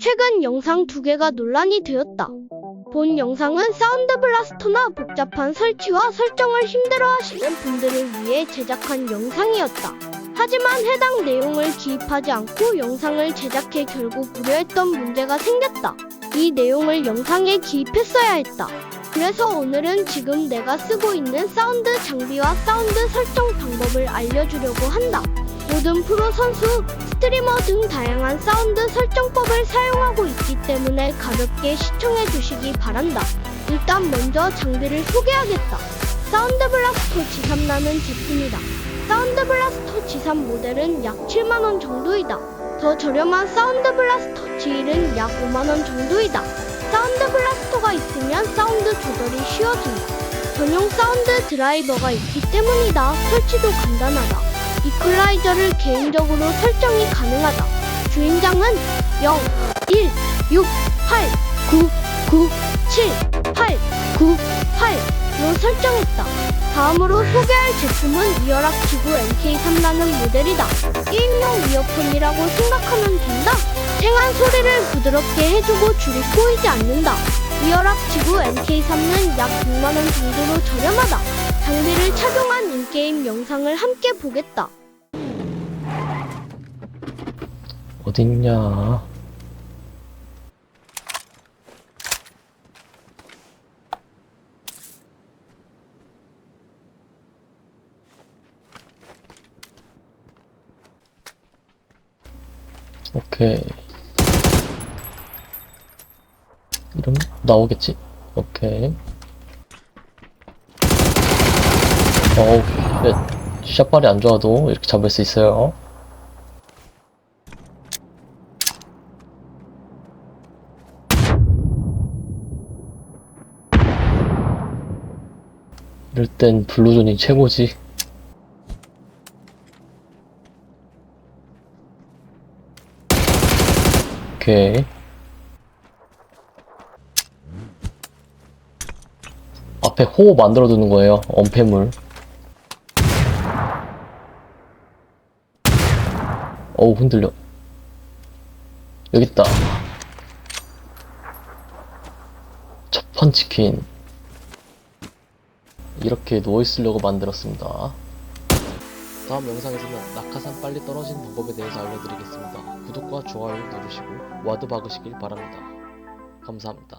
최근 영상 두 개가 논란이 되었다. 본 영상은 사운드 블라스터나 복잡한 설치와 설정을 힘들어 하시는 분들을 위해 제작한 영상이었다. 하지만 해당 내용을 기입하지 않고 영상을 제작해 결국 우려했던 문제가 생겼다. 이 내용을 영상에 기입했어야 했다. 그래서 오늘은 지금 내가 쓰고 있는 사운드 장비와 사운드 설정 방법을 알려주려고 한다. 모든 프로 선수, 스트리머 등 다양한 사운드 설정법을 사용하고 있기 때문에 가볍게 시청해 주시기 바란다. 일단 먼저 장비를 소개하겠다. 사운드 블라스터 G3라는 제품이다. 사운드 블라스터 G3 모델은 약 7만원 정도이다. 더 저렴한 사운드 블라스터 G1은 약 5만원 정도이다. 사운드 블라스터가 있으면 사운드 조절이 쉬워진다. 전용 사운드 드라이버가 있기 때문이다. 설치도 간단하다. 이퀄라이저를 개인적으로 설정이 가능하다. 주인장은 0, 1, 6, 8, 9, 9, 7, 8, 9, 8로 설정했다. 다음으로 소개할 제품은 이어락 지구 MK3라는 모델이다. 게임용 이어폰이라고 생각하면 된다. 생한 소리를 부드럽게 해주고 줄이 꼬이지 않는다. 이어락 지구 MK3는 약 6만원 정도로 저렴하다. 장비를 착용한 인게임 영상을 함께 보겠다. 어딨냐? 오케이. 이름 나오겠지? 오케이. 어우, 네, 샷발이 안 좋아도 이렇게 잡을 수 있어요. 이럴 땐 블루존이 최고지. 오케이. 앞에 호 만들어 두는 거예요. 엄폐물. 어우, 흔들려. 여기 있다. 첫판 치킨. 이렇게 누워있으려고 만들었습니다. 다음 영상에서는 낙하산 빨리 떨어지는 방법에 대해서 알려드리겠습니다. 구독과 좋아요 누르시고 와드 박으시길 바랍니다. 감사합니다.